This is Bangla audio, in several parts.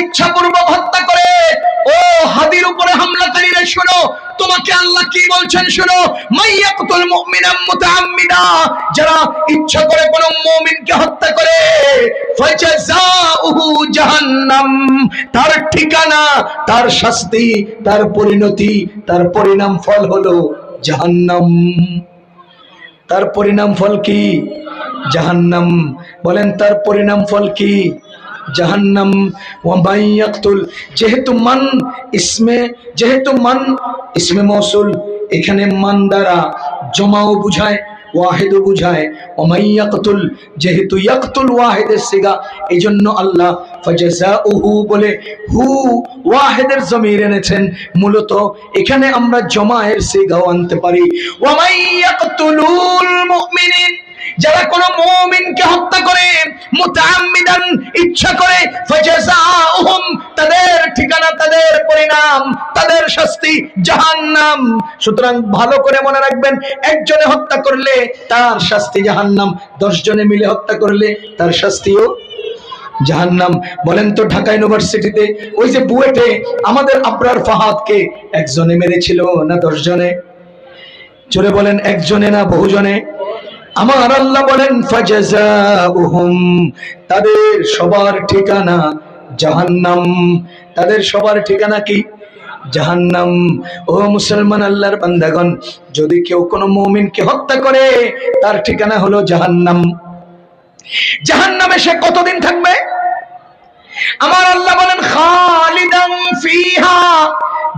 ইচ্ছাপূর্বক হত্যা করে। ও হাদির উপরে হামলাকারীরা শোনো, তোমাকে আল্লাহ কি বলছেন শোনো যারা ইচ্ছা করে কোন হত্যা করে তার ঠিকানা, তার শাস্তি, তার পরিণতি, তার পরিণাম ফল হলো জাহান্নাম। তার পরিণাম ফল কি? জাহান্নাম। বলেন, তার পরিণাম ফল কি? জাহান্নাম ওয়াবাইয়াকতুল যেহেতু মান ইসমে, যেহেতু মান ইসমে মৌসুল এখানে মান দ্বারা জমাও বুঝায় ওয়াহিদ বুঝায়। ওমাইয়াকতুল যেহেতু ইয়াকতুল ওয়াহিদের সিগা এই জন্য আল্লাহ ফাজাজাউহু বলে, হু ওয়াহিদের জমির এনেছেন। মূলত এখানে আমরা জমায়ের সিগাও আনতে পারি। ওয়ামাইয়াকতুলুল মুমিনিন। যারা কোন মুমিনকে হত্যা করে, মুতাআম্মিদান ইচ্ছা করে ফাজাজাউহুম তাদের ঠিকানা, তাদের পরিণাম, তাদের শাস্তি জাহান্নাম। সুতরাং ভালো করে মনে রাখবেন, একজনে হত্যা করলে তার শাস্তি জাহান্নাম দশ জনে মিলে হত্যা করলে তার শাস্তিও জাহান্নাম। বলেন তো ঢাকা ইউনিভার্সিটিতে, ওই যে বুয়েটে, আমাদের আবরার ফাহাদকে একজনে মেরেছিল না দশ জনে জোরে বলেন, একজনে না বহুজনে? আমার আল্লাহ বলেন তাদের সবার ঠিকানা জাহান্নাম। তাদের সবার ঠিকানা কি? জাহান্নাম। ও মুসলমান আল্লাহর বান্দাগণ, যদি কেউ কোনো মুমিনকে হত্যা করে, তার ঠিকানা হলো জাহান্নাম। জাহান্নামে সে কতদিন থাকবে? আমার আল্লাহ বলেন ফিহা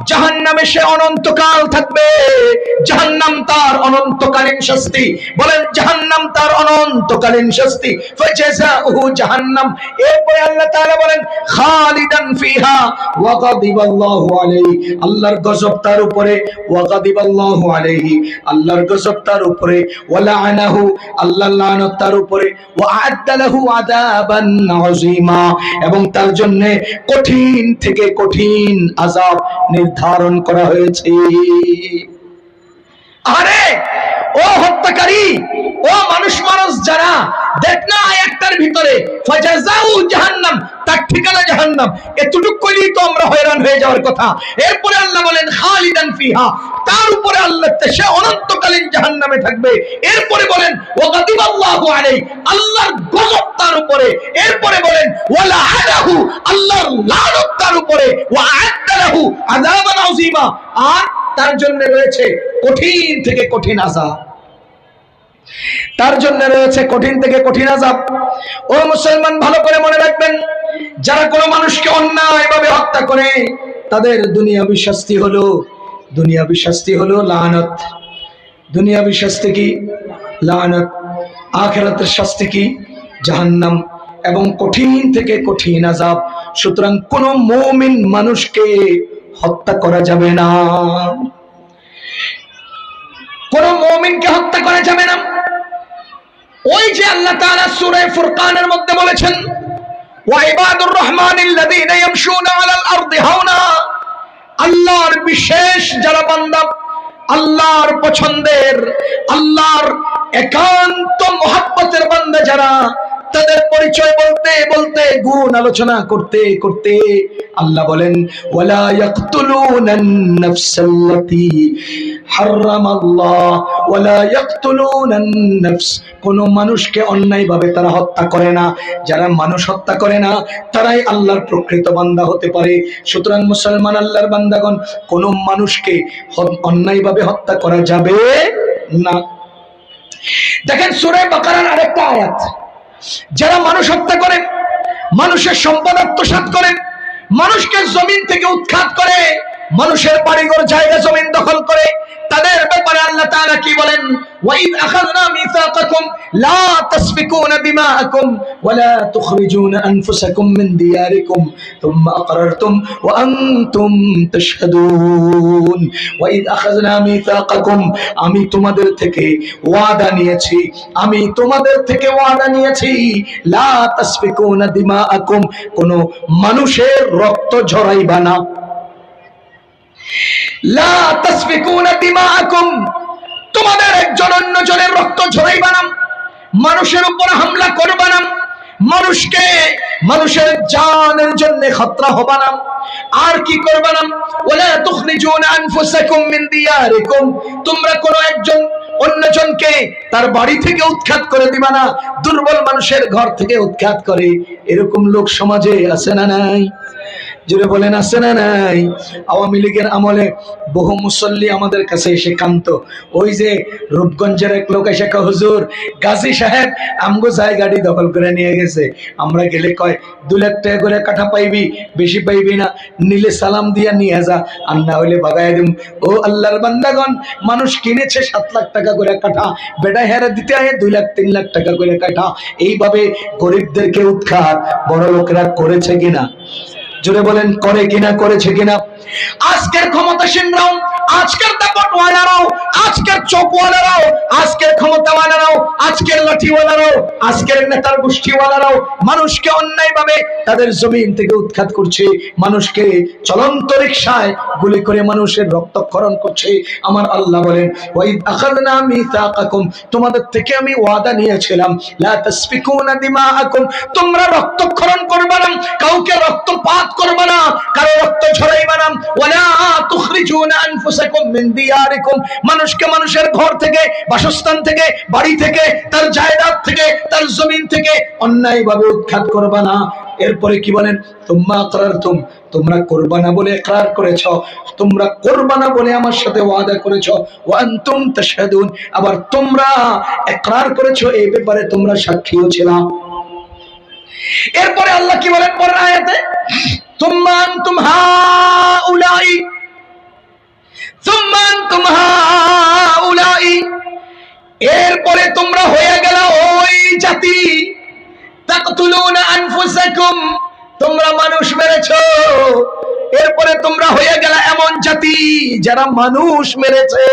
জাহান্নামে সে অনন্তকাল থাকবে। জাহান্নাম তার অনন্তকালীন শাস্তি। বলেন, জাহান্নাম তার অনন্তকালীন শাস্তি। এরপরে আল্লাহ তাআলা বলেন, খালিদান ফিহা আলাইহি। আল্লাহর গজব তার উপরে আলাইহি। আল্লাহর গজব তার উপরে আল্লাহর লানত তার উপরে ওয়া আযাবান আযীমা। এবং তার জন্য কঠিন থেকে কঠিন আযাব নির্ধারণ করা হয়েছে। আরে, ও হত্যাকারী, ও মানুষ মানুষ যারা, দেখ না একটার ভিতরে জাহান্নাম, তার ঠিকানা জাহান্নাম। এতটুক তো আমরা হয়রান হয়ে যাওয়ার কথা। এরপরে আল্লাহ বলেন, খালিদান ফিহা, তার উপরে আল্লাহ সে অনন্তকালীন জাহান্নামে থাকবে। এরপরে বলেন ও গাদিবাল্লাহু আলাইহি, আল্লাহর গজব তার উপরে। এরপরে বলেন ওয়ালা আলাহু আল্লাহর লানত তার উপরে। ওয়া আর তার জন্য রয়েছে কঠিন থেকে কঠিন আযাব। তার জন্য রয়েছে কঠিন থেকে কঠিন আযাব। ও মুসলমান, ভালো করে মনে রাখবেন, যারা কোনো মানুষকে অন্যায়ভাবে হত্যা করে, তাদের দুনিয়াবি শাস্তি হলো, দুনিয়াবি শাস্তি হলো লানত। দুনিয়াবি শাস্তি কি? লানত। আখেরাতের শাস্তি কি? জাহান্নাম। এবং কঠিন থেকে কঠিন আজাব সুতরাং কোন মুমিন মানুষকে হত্যা করা যাবে না। কোন মুমিনকে হত্যা করা যাবে না। ওই যে আল্লাহ তাআলা সূরা ফুরকানের মধ্যে বলেছেন, ওয়া ইবাদুর রহমানিল্লাযীনা ইয়ামশুনা আলাল আরদি হাওনা। আল্লাহর বিশেষ আল্লাহর পছন্দের, আল্লাহর একান্ত মহাব্বতের বান্দা যারা তাদের পরিচয় বলতে বলতে, গুণ আলোচনা করতে করতে আল্লাহ বলেন, ওয়ালা ইয়াকতুলুনান ওয়ালা ইয়াকতুলুনান নাফস কোন মানুষকে অন্যায়ভাবে তারা হত্যা করে না। যারা মানুষ হত্যা করে না, তারাই আল্লাহর প্রকৃত বান্দা হতে পারে। সুতরাং মুসলমান আল্লাহর বান্দাগণ, কোন মানুষকে অন্যায়ভাবে হত্যা করা যাবে না। দেখেন সুরে বাকারার আরেকটা আয়াত। যারা মানুষ হত্যা করে, মানুষের সম্পদ আত্মসাত করে, মানুষকে জমিন থেকে উৎখাত করে, মানুষের বাড়িঘর, জায়গা, জমিন দখল করে তাদের ব্যাপারে আল্লাহ তাআলা কি বলেন? ওয়াইদ আখাযনা মিসাকাকুম, লা তাসফিকুনা দিমাআকুম, ওয়া লা তুখরিজুনা আনফুসাকুম মিন দিয়ারিকুম থুম্মা আকরারতুম ওয়া আনতুম তাশহাদুন। ওয়াইদ আখাযনা মিসাকাকুম, আমি তোমাদের থেকে ওয়াদা নিয়েছি, আমি তোমাদের থেকে ওয়াদা নিয়েছি, লা তাসফিকুনা দিমাআকুম, কোন মানুষের রক্ত ঝরাইবা না। তোমাদের একজন অন্যজনের রক্ত ঝরাইবা না মানুষের উপর হামলা করবা না মানুষকে মানুষের জানের জন্য খতরা হবা না আর কি করবে না ওলা তুখরিজুন আনফুসাকুম মিন দিয়ারিকুম। তোমরা কোন একজন অন্যজনকে তার বাড়ি থেকে উৎখাত করে দিবা না, দুর্বল মানুষের ঘর থেকে উৎখাত করে। এরকম লোক সমাজে আছে না নাই? জুড়ে বলেন, আছে না নাই? আওয়ামী লীগের আমলে বহু মুসল্লি আমাদের কাছে এসে কান্ত ওই যে রূপগঞ্জের এক লোক এসে হুজুর, গাজী সাহেব আমগো জায়গাটি দখল করে নিয়ে গেছে। আমরা গেলে কয় দু লাখ টাকা করে কাঠা পাইবি, বেশি পাইবি না। নিলে সালাম দিয়া নিয়ে যা, আর না হইলে বাগায় দিম। ও আল্লাহর বান্দাগণ, মানুষ কিনেছে সাত লাখ টাকা করে কাঠা বেটা হেরে দিতে হয় দুই লাখ, তিন লাখ টাকা করে কাঠা এইভাবে গরিবদেরকে উৎখাত বড় লোকেরা করেছে কিনা? জোরে বলেন করে কিনা করেছে কিনা? আজকের ক্ষমতাসীনরাও আজকের দাপটওয়ালারাও আজকের চোপওয়ালারাও আজকের ক্ষমতাওয়ালারাও আজকের লাঠিওয়ালারাও, আজকের নেতার গোষ্ঠীওয়ালারাও মানুষকে অন্যায়ভাবে তাদের জমিন থেকে উৎখাত করছে, মানুষকে চলন্ত রিকশায় গুলি করে মানুষের রক্তক্ষরণ করছে। আমার আল্লাহ বলেন, ওয়াইদ আখাযনা মিসাকাকুম তোমাদের থেকে আমি ওয়াদা নিয়েছিলাম, লা তাসফিকুনা দিমাআকুম তোমরা রক্তক্ষরণ করবে না, কাউকে রক্তপাত করবে না, কারও রক্ত ঝরাইবে না, ওয়ালা তুখরিজুনা মিন মানুষকে মানুষের ঘর থেকে, বাসস্থান থেকে, বাড়ি থেকে, তার জায়দাদ থেকে, তার জমিন থেকে অন্যায়ভাবে উৎখাত করবে না। এরপরে কি বলেন? তোমরা আকরারতুম তোমরা করবা না বলে একরার করেছ তোমরা করবা না বলে আমার সাথে ওয়াদা করেছ ওয়ান্তুম তাশহাদুন আবার তোমরা একরার করেছ এই ব্যাপারে তোমরা সাক্ষীও ছিলাম এরপরে আল্লাহ কি বলেন পরের আয়াতে? তুম্মা আনতুম হাউলাই এরপরে তোমরা হয়ে গেল ওই জাতি। তোমরা মানুষ মেরেছ। এরপরে তোমরা হয়ে গেল এমন জাতি যারা মানুষ মেরেছে।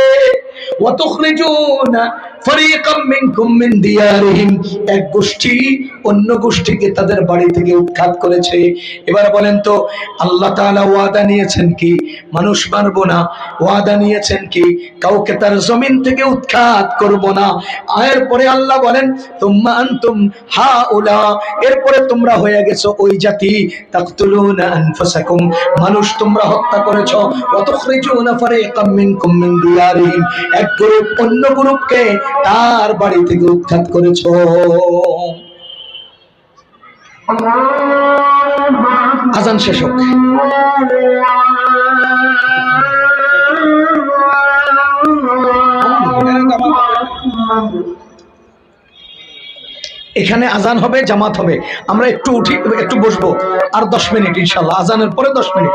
এক গোষ্ঠী অন্য গোষ্ঠীকে তাদের বাড়ি থেকে উৎখাত করেছে। এবার বলেন তো, আল্লাহ ওয়াদা নিয়েছেন কি? মানুষ মারবো না। ওয়াদা নিয়েছেন কি? কাউকে তার জমিন থেকে উৎখাত করব না। আয়ের পরে আল্লাহ বলেন আনতুম হাউলা। এরপরে তোমরা হয়ে গেছো ওই জাতি। মানুষ তোমরা হত্যা করেছ। দিয়ারিহিম। এক গ্রুপ অন্য গ্রুপকে তার বাড়ি থেকে উৎখাত করেছ। আজান শেষ হোক। এখানে আজান হবে, জামাত হবে। আমরা একটু উঠি, একটু বসবো। আর দশ মিনিট, ইনশাল্লাহ। আজানের পরে দশ মিনিট।